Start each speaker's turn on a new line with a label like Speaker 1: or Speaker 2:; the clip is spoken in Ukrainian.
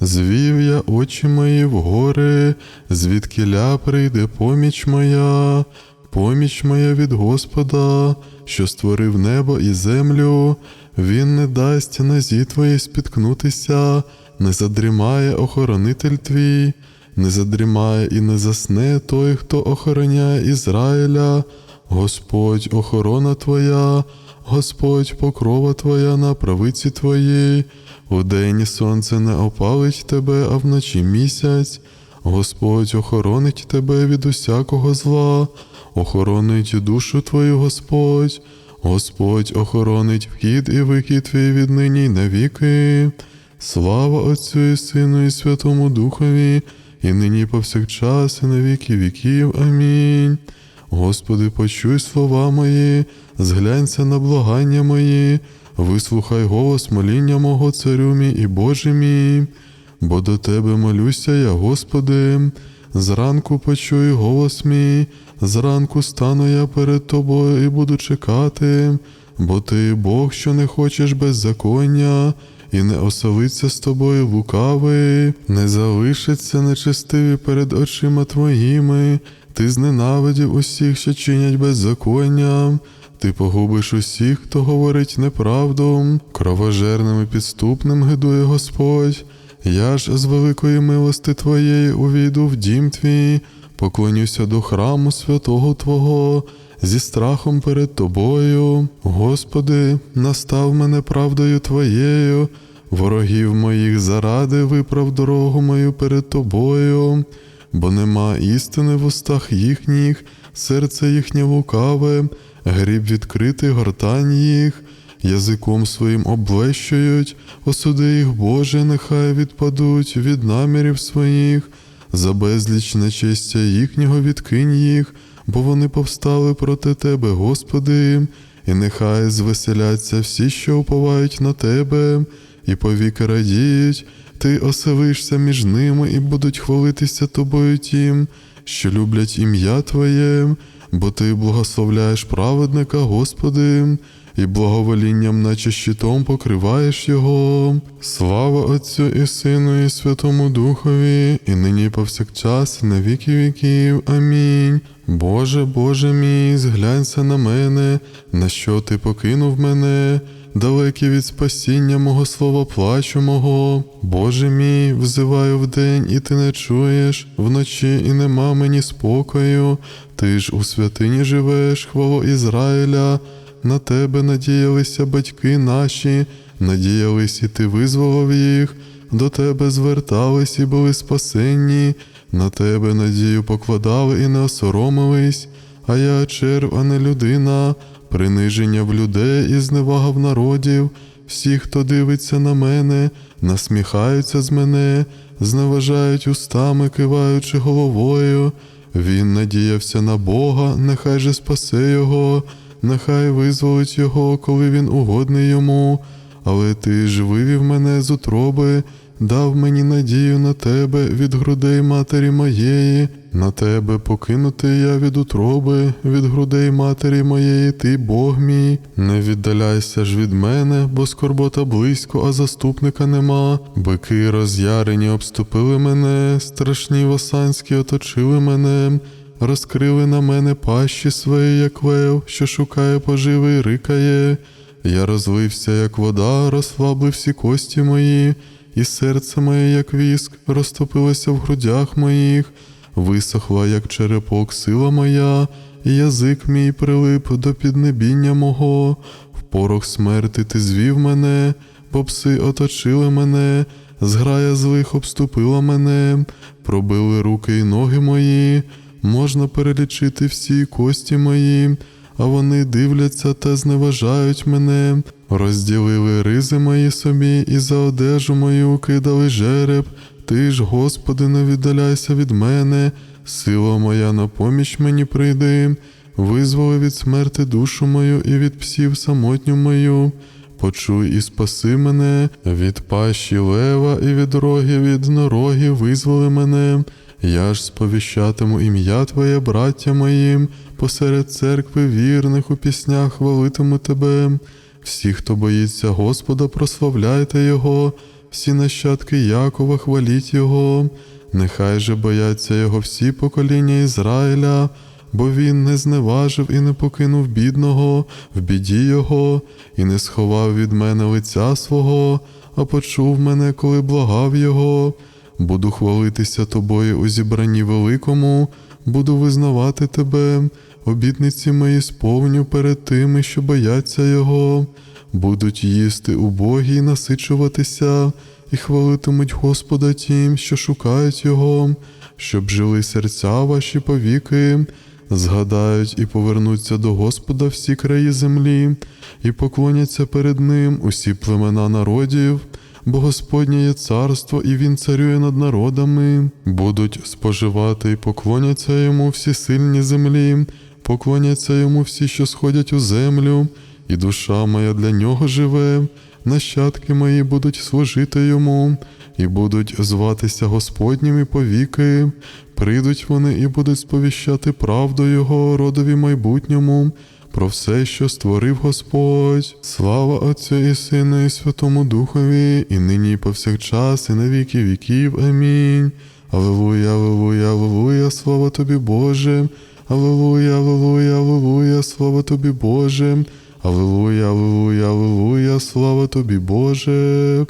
Speaker 1: Звів я очі мої в гори, звідкиля прийде поміч моя, поміч моя від Господа, що створив небо і землю. Він не дасть нозі твоїй спіткнутися, не задрімає охоронитель твій, не задрімає і не засне той, хто охороняє Ізраїля. Господь охорона твоя, Господь покрова твоя на правиці твоїй. Удень сонце не опалить тебе, а вночі місяць. Господь охоронить тебе від усякого зла, охоронить душу твою Господь. Господь охоронить вхід і вихід твій від нині й навіки. Слава Отцю і Сину, і Святому Духові, і нині повсякчас, і на віки віків. Амінь. Господи, почуй слова мої, зглянься на благання мої, вислухай голос моління мого царю мій і Боже мій, бо до Тебе молюся я, Господи, зранку почуй голос мій, зранку стану я перед Тобою і буду чекати, бо Ти Бог, що не хочеш беззаконня, і не оселиться з тобою лукавий, не залишиться нечестиві перед очима Твоїми. Ти зненавидів усіх, що чинять беззаконня, ти погубиш усіх, хто говорить неправду, кровожерним і підступним гидує Господь. Я ж з великої милости Твоєї увійду в дім твій, поклонюся до храму святого Твого, зі страхом перед Тобою. Господи, настав мене правдою Твоєю, ворогів моїх заради виправ дорогу мою перед Тобою бо нема істини в устах їхніх, серце їхнє лукаве, гріб відкритий гортань їх, язиком своїм облещують, осуди їх, Боже, нехай відпадуть від намірів своїх, за безліч нечестя їхнього відкинь їх, бо вони повстали проти Тебе, Господи, і нехай звеселяться всі, що уповають на Тебе, і повіки радіють. Ти оселишся між ними і будуть хвалитися тобою тім, що люблять ім'я Твоє, бо Ти благословляєш праведника, Господи, і благоволінням, наче щитом покриваєш його. Слава Отцю і Сину, і Святому Духові, і нині повсякчас, і на віки віків. Амінь. Боже, Боже мій, зглянься на мене, на що ти покинув мене далекий від спасіння мого слова плачу мого. Боже мій, взиваю вдень, і ти не чуєш, вночі і нема мені спокою. Ти ж у святині живеш, хвало Ізраїля, на тебе надіялися батьки наші, надіялись, і ти визволив їх, до тебе звертались і були спасенні, на тебе надію покладали і не осоромились, а я черв, а не людина приниження в людей і зневага в народів, всі, хто дивиться на мене, насміхаються з мене, зневажають устами, киваючи головою. Він надіявся на Бога, нехай же спасе його, нехай визволить його, коли він угодний йому. Але ти ж вивів мене з утроби, дав мені надію на тебе від грудей матері моєї, на тебе покинутий я від утроби, від грудей матері моєї, ти Бог мій, не віддаляйся ж від мене, бо скорбота близько, а заступника нема. Бики роз'ярені обступили мене, страшні восанські оточили мене. Розкрили на мене пащі свої, як лев, що шукає поживи й рикає. Я розлився, як вода, розслабли всі кості мої, і серце моє, як віск, розтопилося в грудях моїх, висохла, як черепок, сила моя, і язик мій прилип до піднебіння мого, в порох смерти ти звів мене, бо пси оточили мене, зграя злих обступила мене, пробили руки й ноги мої, можна перелічити всі кості мої а вони дивляться та зневажають мене, розділили ризи мої собі, і за одежу мою кидали жереб. Ти ж, Господи, не віддаляйся від мене, сила моя на поміч мені прийди, визволи від смерти душу мою і від псів самотню мою. Почуй і спаси мене, від пащі лева і від роги, від нороги визволи мене. Я ж сповіщатиму ім'я Твоє, браття моїм, посеред церкви вірних у піснях хвалитиму Тебе. Всі, хто боїться Господа, прославляйте Його, всі нащадки Якова хваліть Його, нехай же бояться Його всі покоління Ізраїля, бо він не зневажив і не покинув бідного в біді Його, і не сховав від мене лиця свого, а почув мене, коли благав Його. Буду хвалитися тобою у зібранні великому, буду визнавати тебе, обітниці мої сповню перед тими, що бояться Його, будуть їсти убогі й насичуватися, і хвалитимуть Господа тим, що шукають Його, щоб жили серця ваші повіки, згадають і повернуться до Господа всі краї землі, і поклоняться перед Ним усі племена народів. Бо Господнє є царство, і Він царює над народами, будуть споживати і поклоняться йому всі сильні землі, поклоняться йому всі, що сходять у землю, і душа моя для нього живе, нащадки мої будуть служити йому, і будуть зватися Господніми повіки. Прийдуть вони і будуть сповіщати правду Його родові майбутньому про все, що створив Господь. Слава Отцю і Сину, і Святому Духові, і нині, і повсякчас, і на віки віків. Амінь. Аллилуйя, аллилуйя, аллилуйя, слава тобі, Боже. Аллилуйя, аллилуйя, аллилуйя, слава тобі, Боже. Аллилуйя, аллилуйя, аллилуйя, слава тобі, Боже.